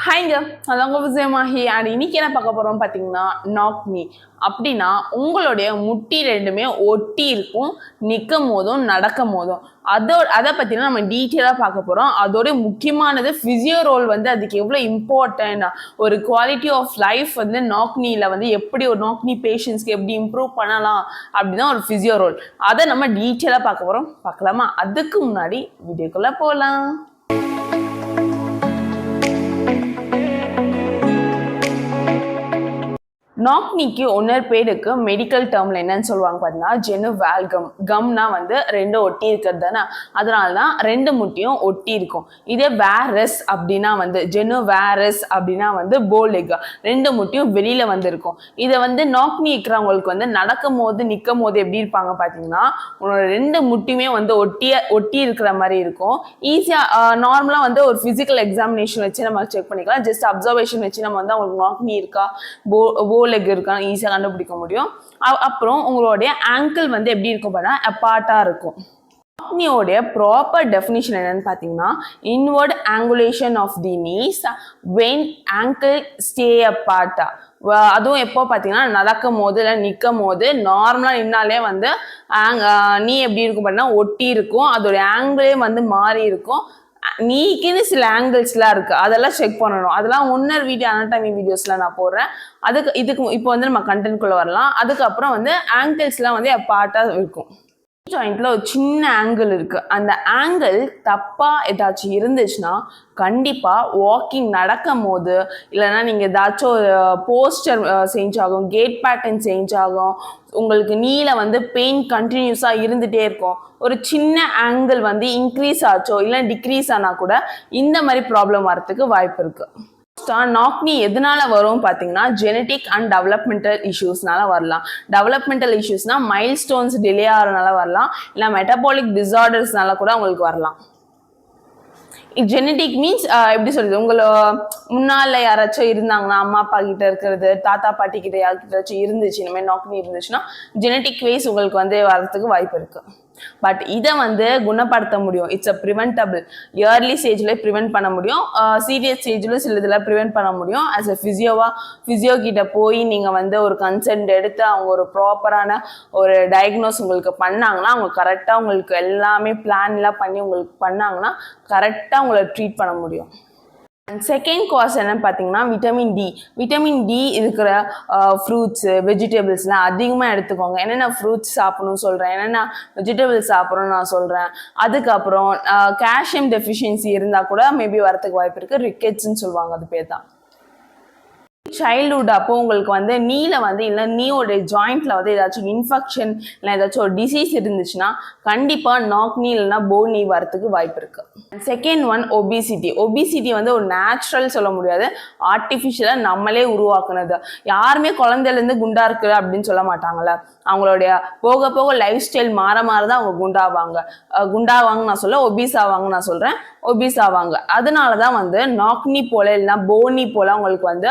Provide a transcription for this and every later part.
ஹாய்ங்க அதாங்க விஜயமாகி அண்ட் இன்னைக்கு என்ன பார்க்க போகிறோம் பார்த்தீங்கன்னா நாக் மீ அப்படின்னா உங்களுடைய முட்டி ரெண்டுமே ஒட்டி இருக்கும் நிற்கும் போதும் நடக்கும் போதும். அதோ அதை பற்றினா நம்ம டீட்டெயிலாக பார்க்க போகிறோம் அதோட முக்கியமானது ஃபிசியோ ரோல் வந்து அதுக்கு எவ்வளோ இம்பார்ட்டன்ட் ஒரு குவாலிட்டி ஆஃப் லைஃப் வந்து நாக்னியில் வந்து எப்படி ஒரு நாக்னி பேஷண்ட்ஸ்க்கு எப்படி இம்ப்ரூவ் பண்ணலாம் அப்படின்னா ஒரு ஃபிசியோ ரோல் அதை நம்ம டீட்டெயிலாக பார்க்க போகிறோம் பார்க்கலாமா? அதுக்கு முன்னாடி வீடியோக்குள்ளே போகலாம் நாக்னிக்கு ஒன்னர் பேருக்கு மெடிக்கல் டேர்மில் என்னன்னு சொல்லுவாங்க பார்த்தீங்கன்னா ஜெனு வேல்கம் கம்னா வந்து ரெண்டு ஒட்டி இருக்கிறது தானே? அதனால தான் ரெண்டு முட்டியும் ஒட்டி இருக்கும். இதே வேரஸ் அப்படின்னா வந்து ஜெனு வேரஸ் அப்படின்னா வந்து போலெக் ரெண்டு முட்டியும் வெளியில் வந்துருக்கும். இதை வந்து நாக்னி இருக்கிறவங்களுக்கு வந்து நடக்கும் போது நிற்கும் போது எப்படி இருப்பாங்க பார்த்தீங்கன்னா உன்னோட ரெண்டு முட்டியுமே வந்து ஒட்டிய ஒட்டி இருக்கிற மாதிரி இருக்கும். ஈஸியாக நார்மலாக வந்து ஒரு ஃபிசிக்கல் எக்ஸாமினேஷன் வச்சு நம்ம செக் பண்ணிக்கலாம். ஜஸ்ட் அப்சர்வேஷன் வச்சு நம்ம வந்து அவங்களுக்கு நாக்னி இருக்கா? போ லெக் இருக்கான்னு ஈஸியாக கண்டுபிடிக்க முடியும். அப்புறம் உங்களுடைய ஆங்கிள் வந்து எப்படி இருக்கும் பார்த்தா அப்பார்ட்டாக இருக்கும். ஆக்னியோடைய ப்ராப்பர் டெஃபினிஷன் என்னன்னு பார்த்தீங்கன்னா inward angulation of the knees when angle stay அப்பார்ட்டா அதுவும் எப்போ பார்த்தீங்கன்னா நடக்கும் போது இல்லை நிற்கும் போது நார்மலாக நின்னாலே வந்து ang- நீ எப்படி இருக்கும் பார்த்தீங்கன்னா ஒட்டி இருக்கும். அதோடைய ஆங்கிளே வந்து மாறி இருக்கும். நீக்குன்னு சில ஆங்கிள்ஸ்லாம் இருக்கு. அதெல்லாம் செக் பண்ணணும். அதெல்லாம் முன்னர் வீடியோ அனாட்டமி வீடியோஸ்லாம் நான் போடுறேன். அதுக்கு இதுக்கு இப்போ வந்து நம்ம கண்டென்ட்குள்ளே வரலாம். அதுக்கப்புறம் வந்து ஆங்கிள்ஸ்லாம் வந்து பார்ட்டாக இருக்கும். ஜாயிண்ட்ல ஒரு சின்ன ஆங்கிள் இருக்கு. அந்த ஆங்கிள் தப்பா ஏதாச்சும் இருந்துச்சுன்னா கண்டிப்பா வாக்கிங் நடக்கும் போது இல்லைன்னா நீங்க ஏதாச்சும் ஒரு போஸ்டர் சேஞ்ச் ஆகும் கேட் பேட்டர்ன் சேஞ்ச் ஆகும் உங்களுக்கு நீல வந்து பெயின் கண்டினியூஸா இருந்துட்டே இருக்கும். ஒரு சின்ன ஆங்கிள் வந்து இன்க்ரீஸ் ஆச்சோ இல்லை டிக்ரீஸ் ஆனா கூட இந்த மாதிரி ப்ராப்ளம் வரத்துக்கு வாய்ப்பு இருக்கு. நாக்னி எதனால வரும் பார்த்தீங்கன்னா ஜெனட்டிக் அண்ட் டெவலப்மெண்டல் இஷ்யூஸ்னால வரலாம். டெவலப்மெண்டல் இஷ்யூஸ்னா மைல் ஸ்டோன்ஸ் டிலே ஆகிறனால வரலாம். இல்லை மெட்டபாலிக் டிசார்டர்ஸ்னால கூட உங்களுக்கு வரலாம். ஜெனட்டிக் மீன்ஸ் எப்படி சொல்றது? உங்களை முன்னால யாராச்சும் இருந்தாங்கன்னா அம்மா அப்பா கிட்ட இருக்கிறது தாத்தா பாட்டி கிட்ட யார்கிட்டயாச்சும் இருந்துச்சு இந்த மாதிரி நாக்னி இருந்துச்சுன்னா ஜெனட்டிக் வைஸ் உங்களுக்கு வந்து வரதுக்கு வாய்ப்பு இருக்குது பட் இதை வந்து குணப்படுத்த முடியும். இட்ஸ் அ ப்ரிவென்டபிள் இயர்லி ஸ்டேஜ்ல ப்ரிவென்ட் பண்ண முடியும். சீரியஸ் ஸ்டேஜ்ல சில இதில் ப்ரிவென்ட் பண்ண முடியும். ஆஸ் அ ஃபிசியோவா ஃபிசியோ கிட்ட போய் நீங்க வந்து ஒரு கன்சென்ட் எடுத்து அவங்க ஒரு ப்ராப்பரான ஒரு டயக்னோஸ் உங்களுக்கு பண்ணாங்கன்னா அவங்க கரெக்டாக உங்களுக்கு எல்லாமே பிளான்லாம் எல்லாம் பண்ணி உங்களுக்கு பண்ணாங்கன்னா கரெக்டாக உங்களை ட்ரீட் பண்ண முடியும். அண்ட் செகண்ட் காஸ் என்னன்னு பார்த்தீங்கன்னா விட்டமின் டி விட்டமின் டி இருக்கிற ஃப்ரூட்ஸு வெஜிடபிள்ஸ்லாம் அதிகமாக எடுத்துக்கோங்க. என்னென்ன ஃப்ரூட்ஸ் சாப்பிடணும்னு சொல்கிறேன் என்னென்ன வெஜிடபிள்ஸ் சாப்பிடணும்னு நான் சொல்கிறேன் அதுக்கப்புறம் கால்சியம் டெஃபிஷியன்சி இருந்தால் கூட மேபி வரத்துக்கு வாய்ப்பு இருக்குது ரிக்கெட்ஸ்ன்னு சொல்லுவாங்க அது பேர் தான் சைல்ட்ஹுட் அப்போ உங்களுக்கு வந்து நீல வந்து இல்லை நீயோட ஜாயிண்ட்ல வந்து ஏதாச்சும் இன்ஃபெக்ஷன் இல்லை ஏதாச்சும் ஒரு டிசீஸ் இருந்துச்சுன்னா கண்டிப்பாக நாக் நீ இல்லைன்னா போ நீ வரத்துக்கு வாய்ப்பு இருக்கு. செகண்ட் ஒன் ஒபிசிட்டி ஒபிசிட்டி வந்து ஒரு நேச்சுரல் சொல்ல முடியாது. ஆர்டிஃபிஷியலாக நம்மளே உருவாக்குனது. யாருமே குழந்தையிலேருந்து குண்டா இருக்கு அப்படின்னு சொல்ல மாட்டாங்கல்ல. அவங்களுடைய போக போக லைஃப் ஸ்டைல் மாற மாற தான் அவங்க குண்டாவாங்க. குண்டாவாங்க நான் சொல்ல ஒபீஸ் ஆவாங்க நான் சொல்கிறேன் ஒபீஸ் ஆவாங்க. அதனால தான் வந்து நாக்னி போல இல்லைன்னா போனி போல அவங்களுக்கு வந்து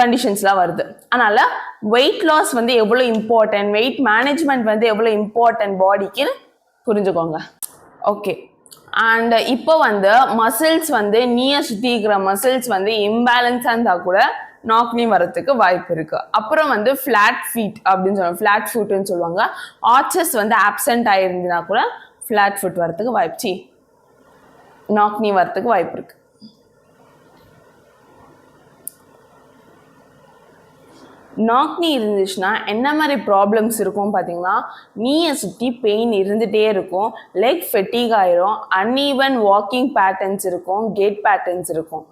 கண்டிஷன்ஸ்லாம் வருது. அதனால் வெயிட் லாஸ் வந்து எவ்வளோ இம்பார்ட்டன்ட் வெயிட் மேனேஜ்மெண்ட் வந்து எவ்வளோ இம்பார்ட்டன்ட் பாடிக்கு புரிஞ்சுக்கோங்க. ஓகே அண்ட் இப்போ வந்து மசில்ஸ் வந்து நீயை சுற்றி இருக்கிற மசில்ஸ் வந்து இம்பேலன்ஸாக இருந்தால் கூட நாக்னி வரத்துக்கு வாய்ப்பு இருக்கு. அப்புறம் வந்து ஃப்ளாட் ஃபீட் அப்படின்னு சொல்லுவாங்க. ஃப்ளாட் ஃபுட்னு சொல்லுவாங்க. ஆர்ச்சஸ் வந்து ஆப்சென்ட் ஆயிருந்ததுன்னா கூட ஃப்ளாட் ஃபுட் வரத்துக்கு வாய்ப்பு. சி நாக்னி வரத்துக்கு வாய்ப்பு இருக்கு. நாக்னி இருந்துச்சுன்னா என்ன மாதிரி ப்ராப்ளம்ஸ் இருக்கும் பார்த்தீங்கன்னா நீயை சுற்றி பெயின் இருந்துகிட்டே இருக்கும். லெக் ஃபெட்டிக் ஆயிரும். அன்ஈவன் வாக்கிங் பேட்டர்ன்ஸ் இருக்கும். கேட் பேட்டர்ன்ஸ் இருக்கும்.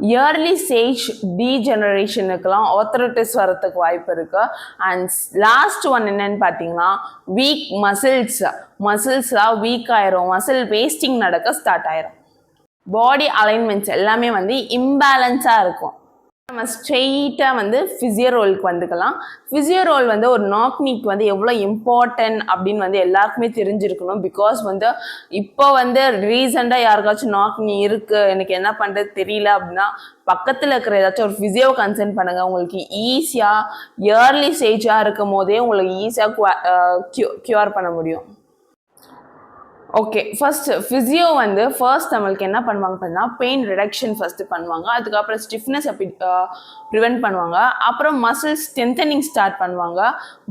இயர்லி ஸ்டேஜ் டீஜெனரேஷனுக்கெல்லாம் ஆத்தரட்டிஸ் வரத்துக்கு வாய்ப்பு இருக்கு. அண்ட் லாஸ்ட் ஒன் என்னன்னு பார்த்தீங்கன்னா வீக் மசில்ஸ் மசில்ஸ்லாம் வீக் ஆயிரும். மசில் வேஸ்டிங் நடக்க ஸ்டார்ட் ஆயிரும். பாடி அலைன்மெண்ட்ஸ் எல்லாமே வந்து இம்பேலன்ஸாக இருக்கும். நம்ம ஸ்ட்ரெயிட்டாக வந்து ஃபிசியோ ரோலுக்கு வந்துக்கலாம். ஃபிசியோ ரோல் வந்து ஒரு நாக்னிக் வந்து எவ்வளோ இம்பார்ட்டன்ட் அப்படின்னு வந்து எல்லாருக்குமே தெரிஞ்சிருக்கணும். பிகாஸ் வந்து இப்போ வந்து ரீசெண்டாக யாருக்காச்சும் நாக்னி இருக்குது எனக்கு என்ன பண்ணுறது தெரியல அப்படின்னா பக்கத்தில் இருக்கிற ஏதாச்சும் ஒரு ஃபிசியோ கன்சல்ட் பண்ணுங்கள் உங்களுக்கு ஈஸியாக இயர்லி ஸ்டேஜாக இருக்கும் போதே உங்களுக்கு ஈஸியாக க்யூ க்யூர் பண்ண முடியும். ஓகே ஃபர்ஸ்ட் ஃபிசியோ வந்து ஃபர்ஸ்ட் நம்மளுக்கு என்ன பண்ணுவாங்க பார்த்தீங்கன்னா பெயின் ரிடக்ஷன் ஃபர்ஸ்ட் பண்ணுவாங்க. அதுக்கப்புறம் ஸ்டிஃப்னஸ் அப்படி ப்ரிவென்ட் பண்ணுவாங்க. அப்புறம் மசில் ஸ்ட்ரென்தனிங் ஸ்டார்ட் பண்ணுவாங்க.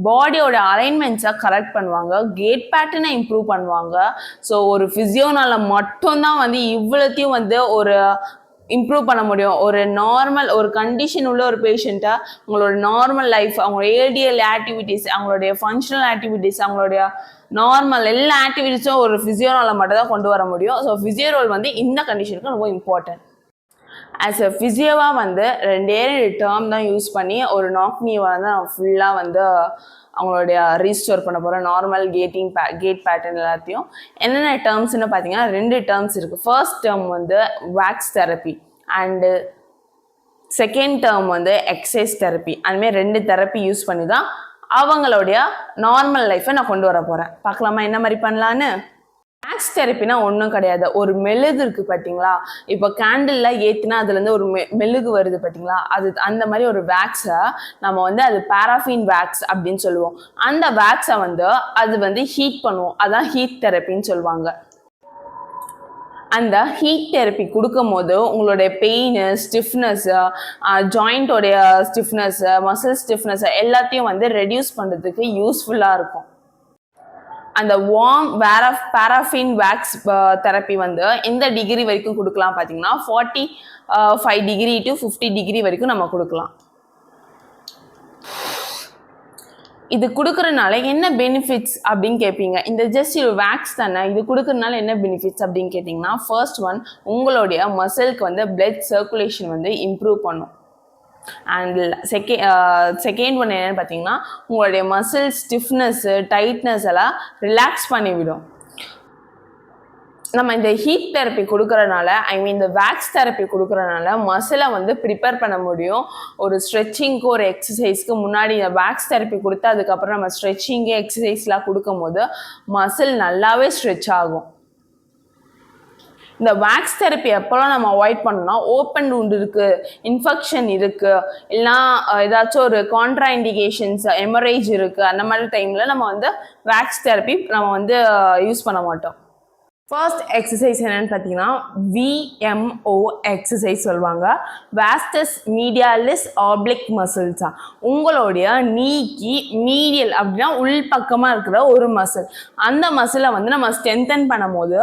பாடியோட அலைன்மெண்ட்ஸை கரெக்ட் பண்ணுவாங்க. கேட் பேட்டர்னை இம்ப்ரூவ் பண்ணுவாங்க. ஸோ ஒரு ஃபிசியோனால மட்டும்தான் வந்து இவ்வளோத்தையும் வந்து ஒரு இம்ப்ரூவ் பண்ண முடியும். ஒரு நார்மல் ஒரு கண்டிஷன் உள்ள ஒரு பேஷண்ட்டாக அவங்களோட நார்மல் லைஃப் அவங்களோட ஏடிஎல் ஆக்டிவிட்டீஸ் அவங்களுடைய ஃபங்க்ஷனல் ஆக்டிவிட்டீஸ் அவங்களுடைய நார்மல் எல்லா ஆக்டிவிட்டீஸும் ஒரு ஃபிசியோனால் மட்டும் தான் கொண்டு வர முடியும். ஸோ ஃபிசியோ ரோல் வந்து இந்த கண்டிஷனுக்கு ரொம்ப இம்பார்ட்டன்ட் ஆஸ் எ ஃபிசியோவாக வந்து ரெண்டே ரெண்டு டேர்ம் தான் யூஸ் பண்ணி ஒரு நாக்னியை வந்து நான் ஃபுல்லாக வந்து அவங்களுடைய ரீஸ்டோர் பண்ண போகிறேன் நார்மல் கேட்டிங் பே கேட் பேட்டர்ன் எல்லாத்தையும். என்னென்ன டேர்ம்ஸ்னு பார்த்தீங்கன்னா ரெண்டு டேர்ம்ஸ் இருக்குது ஃபர்ஸ்ட் டேர்ம் வந்து wax therapy and second term வந்து எக்ஸசைஸ் தெரப்பி அதுமாரி ரெண்டு தெரப்பி யூஸ் பண்ணி தான் அவங்களுடைய நார்மல் லைஃப்பை நான் கொண்டு வர போகிறேன் பார்க்கலாமா? என்ன மாதிரி பண்ணலான்னு? மேக்ஸ் தெரப்பினா ஒன்றும் கிடையாது. ஒரு மெழுகு இருக்கு பார்த்தீங்களா இப்போ கேண்டில்ல ஏற்றினா அதுலேருந்து ஒரு மெ மெழுகு வருது பார்த்தீங்களா அது அந்த மாதிரி ஒரு வேக்ஸை நம்ம வந்து அது பேராஃபின் வேக்ஸ் அப்படின்னு சொல்லுவோம். அந்த வேக்ஸை வந்து அது வந்து ஹீட் பண்ணுவோம் அதான் ஹீட் தெரப்பின்னு சொல்லுவாங்க. அந்த ஹீட் தெரப்பி கொடுக்கும் போது உங்களுடைய பெயின் ஸ்டிஃப்னஸ்ஸு ஜாயிண்டோடைய ஸ்டிஃப்னஸ்ஸு மசில் ஸ்டிஃப்னஸ் எல்லாத்தையும் வந்து ரெடியூஸ் பண்ணுறதுக்கு யூஸ்ஃபுல்லாக இருக்கும். அந்த வார்ம் வேர பேராஃபின் வேக்ஸ் தெரப்பி வந்து எந்த டிகிரி வரைக்கும் கொடுக்கலாம் பார்த்தீங்கன்னா forty five degree to fifty degree வரைக்கும் நம்ம கொடுக்கலாம். இது கொடுக்குறனால என்ன பெனிஃபிட்ஸ் அப்படின்னு கேட்பீங்க இந்த ஜஸ்ட் இது வேக்ஸ் தானே இது கொடுக்குறதுனால என்ன பெனிஃபிட்ஸ் அப்படின்னு கேட்டிங்கன்னா ஃபர்ஸ்ட் ஒன் உங்களுடைய மசிலுக்கு வந்து பிளட் சர்க்குலேஷன் வந்து இம்ப்ரூவ் பண்ணும். And second second one uh, என்னென்னு பார்த்தீங்கன்னா உங்களுடைய மசில் ஸ்டிஃப்னஸ்ஸு டைட்னஸ் எல்லாம் ரிலாக்ஸ் பண்ணிவிடும். நம்ம இந்த ஹீட் தெரப்பி கொடுக்குறனால ஐ மீன் இந்த வேக்ஸ் தெரப்பி கொடுக்குறனால மசிலை வந்து ப்ரிப்பேர் பண்ண முடியும். ஒரு ஸ்ட்ரெச்சிங்க்கு ஒரு எக்ஸசைஸ்க்கு முன்னாடி இந்த வேக்ஸ் தெரப்பி கொடுத்து அதுக்கப்புறம் நம்ம ஸ்ட்ரெச்சிங்கு எக்ஸசைஸ்லாம் கொடுக்கும் போது மசில் நல்லாவே ஸ்ட்ரெச் ஆகும். இந்த வேக்ஸ் தெரப்பி எப்போல்லாம் நம்ம அவாய்ட் பண்ணோம்னா ஓப்பன் உண்டு இருக்குது இன்ஃபெக்ஷன் இருக்குது இல்லைனா ஏதாச்சும் ஒரு கான்ட்ரா இண்டிகேஷன்ஸ் எமரேஜ் இருக்குது அந்த மாதிரி டைமில் நம்ம வந்து வேக்ஸ் தெரப்பி நம்ம வந்து யூஸ் பண்ண மாட்டோம். ஃபர்ஸ்ட் எக்ஸசைஸ் என்னன்னு பார்த்தீங்கன்னா விஎம்ஓ எக்ஸசைஸ் சொல்லுவாங்க. வேஸ்டஸ் மீடியாலிஸ் ஆப்ளிக் மசில்ஸா உங்களுடைய நீக்கி மீடியல் அப்படின்னா உள்பக்கமாக இருக்கிற ஒரு மசில் அந்த மசிலை வந்து நம்ம ஸ்ட்ரென்தன் பண்ணும்போது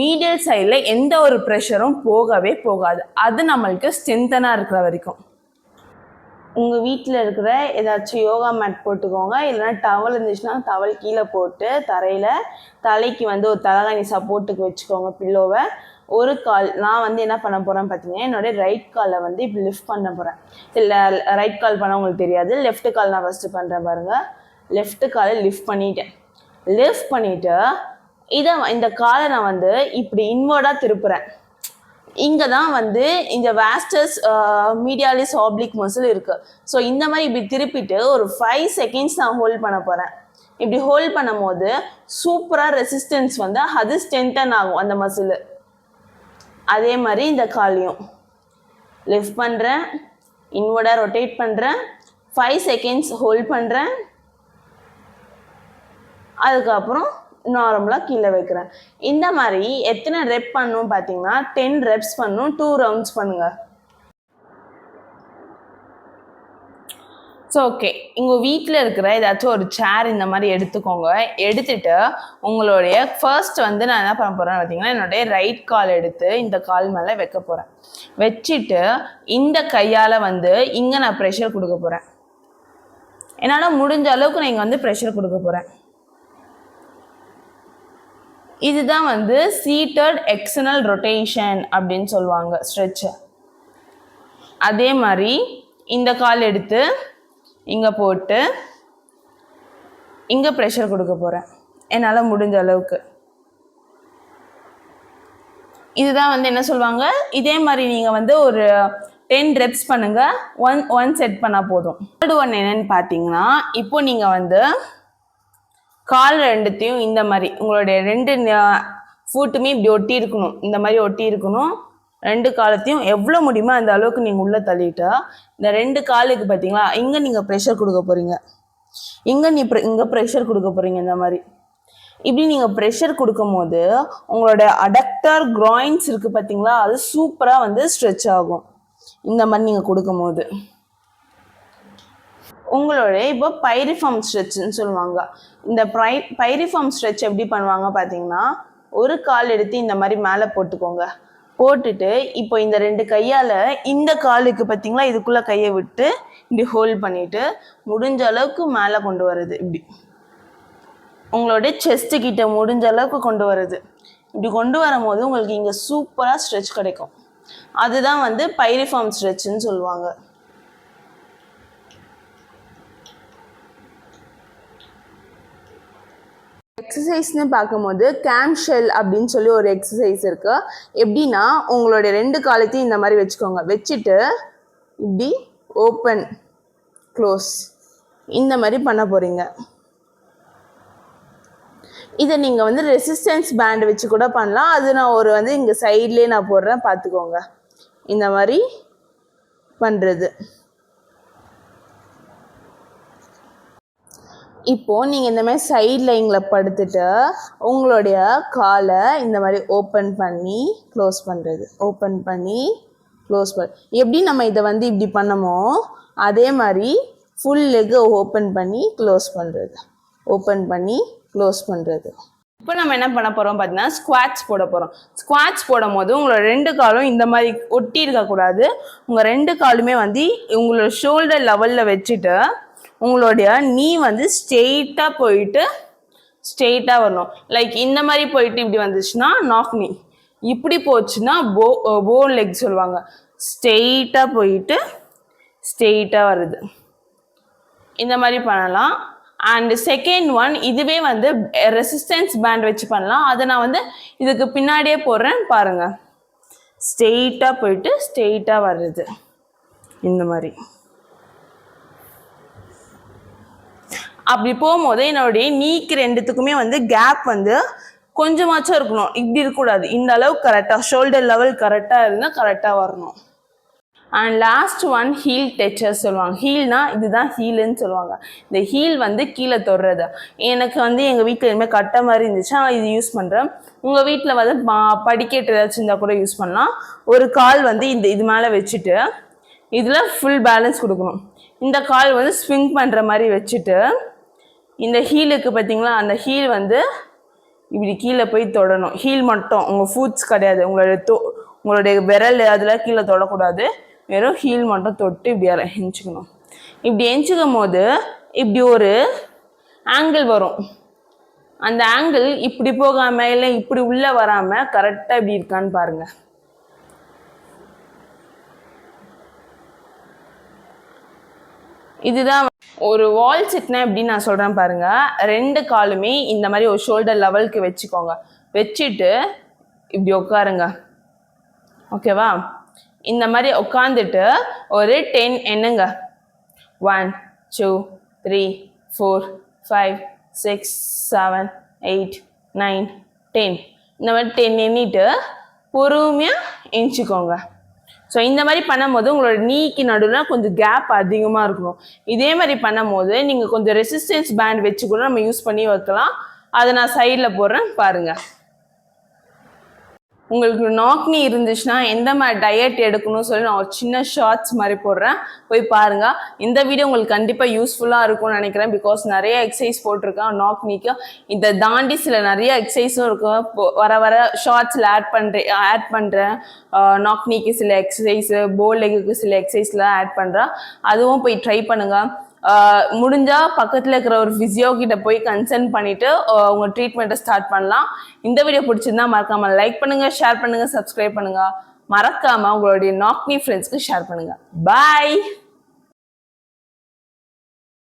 மீடியல் சைடில் எந்த ஒரு ப்ரெஷரும் போகவே போகாது. அது நம்மளுக்கு ஸ்ட்ரென்தனாக இருக்கிற வரைக்கும். உங்கள் வீட்டில் இருக்கிற ஏதாச்சும் யோகா மேட் போட்டுக்கோங்க. இல்லைன்னா டவல் இருந்துச்சுன்னா டவல் கீழே போட்டு தரையில் தலைக்கு வந்து ஒரு தலகாணி சப்போர்ட்டுக்கு வச்சுக்கோங்க பில்லோவை ஒரு கால் நான் வந்து என்ன பண்ண போகிறேன் பார்த்தீங்கன்னா என்னுடைய ரைட் காலை வந்து இப்போ லிஃப்ட் பண்ண போகிறேன் இல்லை ரைட் கால் பண்ண உங்களுக்கு தெரியாது. லெஃப்ட் கால் நான் ஃபஸ்ட்டு பண்ணுறேன் பாருங்கள் லெஃப்ட் காலை லிஃப்ட் பண்ணிட்டேன். லிஃப்ட் பண்ணிவிட்டு இதை இந்த காலை நான் வந்து இப்படி இன்வர்டாக திருப்புறேன். இங்கே தான் வந்து இந்த வேஸ்டஸ் மீடியாலிஸ் ஆப்ளிக் மசில் இருக்கு. ஸோ இந்த மாதிரி இப்படி திருப்பிட்டு ஒரு ஃபைவ் செகண்ட்ஸ் நான் ஹோல்ட் பண்ண போகிறேன் இப்படி ஹோல்ட் பண்ணும் போது சூப்பராக ரெசிஸ்டன்ஸ் வந்து அது ஸ்ட்ரென்தன் ஆகும் அந்த மசில் அதே மாதிரி இந்த காலையும். லிஃப்ட் பண்ணுறேன் இன்வர்டாக ரொட்டேட் பண்ணுறேன் ஃபைவ் செகண்ட்ஸ் ஹோல்ட் பண்ணுறேன் அதுக்கப்புறம் நார்மலாக கீழே வைக்கிறேன். இந்த மாதிரி எத்தனை ரெப் பண்ணணும் பார்த்தீங்கன்னா டென் ரெப்ஸ் பண்ணணும் டூ ரவுண்ட்ஸ் பண்ணுங்கள் ஸோ ஓகே உங்கள் வீட்டில் இருக்கிற ஏதாச்சும் ஒரு சேர் இந்த மாதிரி எடுத்துக்கோங்க. எடுத்துட்டு உங்களுடைய ஃபர்ஸ்ட் வந்து நான் என்ன பண்ண போகிறேன்னு பார்த்தீங்கன்னா என்னுடைய ரைட் கால் எடுத்து இந்த கால் மேலே வைக்க போகிறேன் வச்சுட்டு இந்த கையால் வந்து இங்கே நான் ப்ரெஷர் கொடுக்க போகிறேன் என்னால் முடிஞ்ச அளவுக்கு நான் இங்கே வந்து ப்ரெஷர் கொடுக்க போகிறேன் இதுதான் வந்து சீட்டட் எக்ஸனல் ரொட்டேஷன் அப்படின்னு சொல்லுவாங்க ஸ்ட்ரெச்சு அதே மாதிரி இந்த கால் எடுத்து இங்கே போட்டு இங்கே ப்ரெஷர் கொடுக்க போகிறேன் என்னால் முடிஞ்ச அளவுக்கு. இதுதான் வந்து என்ன சொல்லுவாங்க? இதே மாதிரி நீங்கள் வந்து ஒரு டென் ரெப்ஸ் பண்ணுங்கள் ஒன் ஒன் செட் பண்ணால் போதும். தேர்ட் ஒன் என்னன்னு பார்த்தீங்கன்னா இப்போ நீங்கள் வந்து கால் ரெண்டுத்தையும் இந்த மாதிரி உங்களுடைய ரெண்டு ஃபுட்டுமே இப்படி ஒட்டி இருக்கணும் இந்த மாதிரி ஒட்டி இருக்கணும் ரெண்டு காலத்தையும் எவ்வளோ முடியுமோ அந்த அளவுக்கு நீங்கள் உள்ளே தள்ளிட்டா இந்த ரெண்டு காலுக்கு பார்த்தீங்களா இங்கே நீங்கள் ப்ரெஷர் கொடுக்க போகிறீங்க இங்கே நீ ப்ரெ இங்கே ப்ரெஷர் கொடுக்க போகிறீங்க இந்த மாதிரி. இப்படி நீங்கள் ப்ரெஷர் கொடுக்கும் போது உங்களோட அடக்டர் க்ராயின்ஸ் இருக்குது பார்த்தீங்களா அது சூப்பராக வந்து ஸ்ட்ரெச் ஆகும். இந்த மாதிரி நீங்கள் கொடுக்கும்போது. உங்களுடைய இப்போ பைரிஃபார்ம் ஸ்ட்ரெச்சுன்னு சொல்லுவாங்க. இந்த ப்ரை பைரிஃபார்ம் ஸ்ட்ரெச் எப்படி பண்ணுவாங்க பார்த்தீங்கன்னா ஒரு கால் எடுத்து இந்த மாதிரி மேலே போட்டுக்கோங்க. போட்டுட்டு இப்போ இந்த ரெண்டு கையால் இந்த காலுக்கு பார்த்தீங்களா இதுக்குள்ளே கையை விட்டு இப்படி ஹோல்ட் பண்ணிட்டு முடிஞ்ச அளவுக்கு மேலே கொண்டு வர்றது இப்படி. உங்களுடைய செஸ்ட் கிட்ட முடிஞ்ச அளவுக்கு கொண்டு வருது இப்படி கொண்டு வரும்போது உங்களுக்கு இங்கே சூப்பராக ஸ்ட்ரெச் கிடைக்கும். அதுதான் வந்து பைரிஃபார்ம் ஸ்ட்ரெச்சுன்னு சொல்லுவாங்க. எக்ஸசைஸ்னு பார்க்கும்போது கேம் ஷெல் அப்படின்னு சொல்லி ஒரு எக்ஸசைஸ் இருக்குது எப்படின்னா உங்களுடைய ரெண்டு காலத்தையும் இந்த மாதிரி வச்சுக்கோங்க. வச்சுட்டு இப்படி ஓப்பன் க்ளோஸ் இந்த மாதிரி பண்ண போகிறீங்க இதை நீங்கள் வந்து ரெசிஸ்டன்ஸ் பேண்ட் வச்சு கூட பண்ணலாம். அது நான் ஒரு வந்து இங்கே சைட்லேயே நான் போடுறேன். பார்த்துக்கோங்க. இந்த மாதிரி பண்ணுறது இப்போ நீங்கள் இந்த மாதிரி சைட் லைனில் படுத்துட்டு உங்களுடைய காலை இந்த மாதிரி ஓப்பன் பண்ணி க்ளோஸ் பண்ணுறது ஓப்பன் பண்ணி க்ளோஸ் பண்ண எப்படி நம்ம இதை வந்து இப்படி பண்ணமோ அதே மாதிரி ஃபுல் லெக்கை ஓப்பன் பண்ணி க்ளோஸ் பண்ணுறது ஓப்பன் பண்ணி க்ளோஸ் பண்ணுறது இப்போ நம்ம என்ன பண்ண போகிறோம் பார்த்தீங்கன்னா ஸ்குவாட்ஸ் போட போகிறோம் ஸ்குவாட்ஸ் போடும் போது உங்களோட ரெண்டு காலும் இந்த மாதிரி ஒட்டி இருக்கக்கூடாது. உங்கள் ரெண்டு காலுமே வந்து உங்களோட ஷோல்டர் லெவலில் வச்சுட்டு உங்களுடைய நீ வந்து ஸ்ட்ரெயிட்டாக போயிட்டு ஸ்ட்ரெயிட்டாக வரணும். லைக் இந்த மாதிரி போயிட்டு இப்படி வந்துச்சுன்னா நாக் நீ இப்படி போச்சுன்னா போ போன் லெக் சொல்லுவாங்க. ஸ்ட்ரெயிட்டாக போயிட்டு ஸ்ட்ரெயிட்டாக வருது. இந்த மாதிரி பண்ணலாம். அண்ட் செகண்ட் ஒன் இதுவே வந்து ரெசிஸ்டன்ஸ் பேண்ட் வச்சு பண்ணலாம். அதை நான் வந்து இதுக்கு பின்னாடியே போடுறேன் பாருங்கள் ஸ்ட்ரெயிட்டாக போயிட்டு ஸ்ட்ரெயிட்டாக வர்றது இந்த மாதிரி. அப்படி போகும்போது என்னுடைய நீக்கு ரெண்டுத்துக்குமே வந்து கேப் வந்து கொஞ்சமாச்சும் இருக்கணும். இப்படி இருக்கக்கூடாது. இந்த அளவுக்கு கரெக்டாக ஷோல்டர் லெவல் கரெக்டாக இருந்தால் கரெக்டாக வரணும். And last one heel toucher சொல்லுவாங்க. ஹீல்னா இதுதான் ஹீலுன்னு சொல்லுவாங்க. இந்த ஹீல் வந்து கீழே தொடுறது. எனக்கு வந்து எங்கள் வீட்டில் இனிமேல் கட்ட மாதிரி இருந்துச்சு நான் இது யூஸ் பண்ணுறேன் உங்கள் வீட்டில் வந்து ப- படிக்கட்டு ஏதாச்சும் இருந்தால் கூட யூஸ் பண்ணலாம். ஒரு கால் வந்து இந்த இது மேலே வச்சுட்டு இதில் ஃபுல் பேலன்ஸ் கொடுக்கணும். இந்த கால் வந்து ஸ்விங் பண்ணுற மாதிரி வச்சுட்டு இந்த ஹீலுக்கு பார்த்தீங்களா அந்த ஹீல் வந்து இப்படி கீழே போய் தொடணும். ஹீல் மட்டும் உங்கள் ஃபுட்ஸ் கிடையாது. உங்களுடைய தோ உங்களுடைய விரல் அதில் கீழே தொடக்கூடாது. வெறும் ஹீல் மட்டும் தொட்டு இப்படி எஞ்சிக்கணும் இப்படி எஞ்சிக்கும் போது இப்படி ஒரு ஆங்கிள் வரும். அந்த ஆங்கிள் இப்படி போகாமல் இல்லை இப்படி உள்ளே வராமல் கரெக்டாக இப்படி இருக்கான்னு பாருங்க. இதுதான் ஒரு வால் செட்னா எப்படின்னு நான் சொல்கிறேன் பாருங்கள் ரெண்டு காலுமே இந்த மாதிரி ஒரு ஷோல்டர் லெவலுக்கு வச்சுக்கோங்க. வச்சுட்டு இப்படி உட்காருங்க. ஓகேவா இந்த மாதிரி உட்காந்துட்டு ஒரு ten எண்ணுங்க. One two three four five six seven eight nine ten இந்த மாதிரி டென் எண்ணிட்டு பொறுமையாக எஞ்சிக்கோங்க. ஸோ இந்த மாதிரி பண்ணும்போது உங்களோட நீக்கு நடுவில் கொஞ்சம் கேப் அதிகமாக இருக்கணும். இதே மாதிரி பண்ணும்போது நீங்கள் கொஞ்சம் ரெசிஸ்டன்ஸ் பேண்ட் வச்சு கூட நம்ம யூஸ் பண்ணி வைக்கலாம். அதை நான் சைடில் போடுறேன் பாருங்கள் உங்களுக்கு நாக்னி இருந்துச்சுன்னா எந்த மாதிரி டயட் எடுக்கணும்னு சொல்லி நான் ஒரு சின்ன ஷார்ட்ஸ் மாதிரி போடுறேன். போய் பாருங்க. இந்த வீடியோ உங்களுக்கு கண்டிப்பாக யூஸ்ஃபுல்லாக இருக்கும்னு நினைக்கிறேன். பிகாஸ் நிறைய எக்ஸசைஸ் போட்டிருக்கேன் நாக்னிக்கு இதை தாண்டி சில நிறைய எக்ஸசைஸும் இருக்கும் வர வர ஷார்ட்ஸில் ஆட் பண்ணுறேன் ஆட் பண்ணுறேன் நாக்னிக்கு சில எக்ஸசைஸு போல் லெக்குக்கு சில எக்ஸசைஸ்லாம் ஆட் பண்ணுறேன் அதுவும் போய் ட்ரை பண்ணுங்கள் முடிஞ்சா பக்கத்துல இருக்கிற ஒரு ஃபிசியோ கிட்ட போய் கன்சல்ட் பண்ணிட்டு உங்க ட்ரீட்மெண்ட்டை ஸ்டார்ட் பண்ணலாம். இந்த வீடியோ பிடிச்சிருந்தா மறக்காம லைக் பண்ணுங்க ஷேர் பண்ணுங்க சப்ஸ்கிரைப் பண்ணுங்க. மறக்காம உங்களுடைய நாக்னி ஃப்ரெண்ட்ஸ்க்கு ஷேர் பண்ணுங்க. பாய்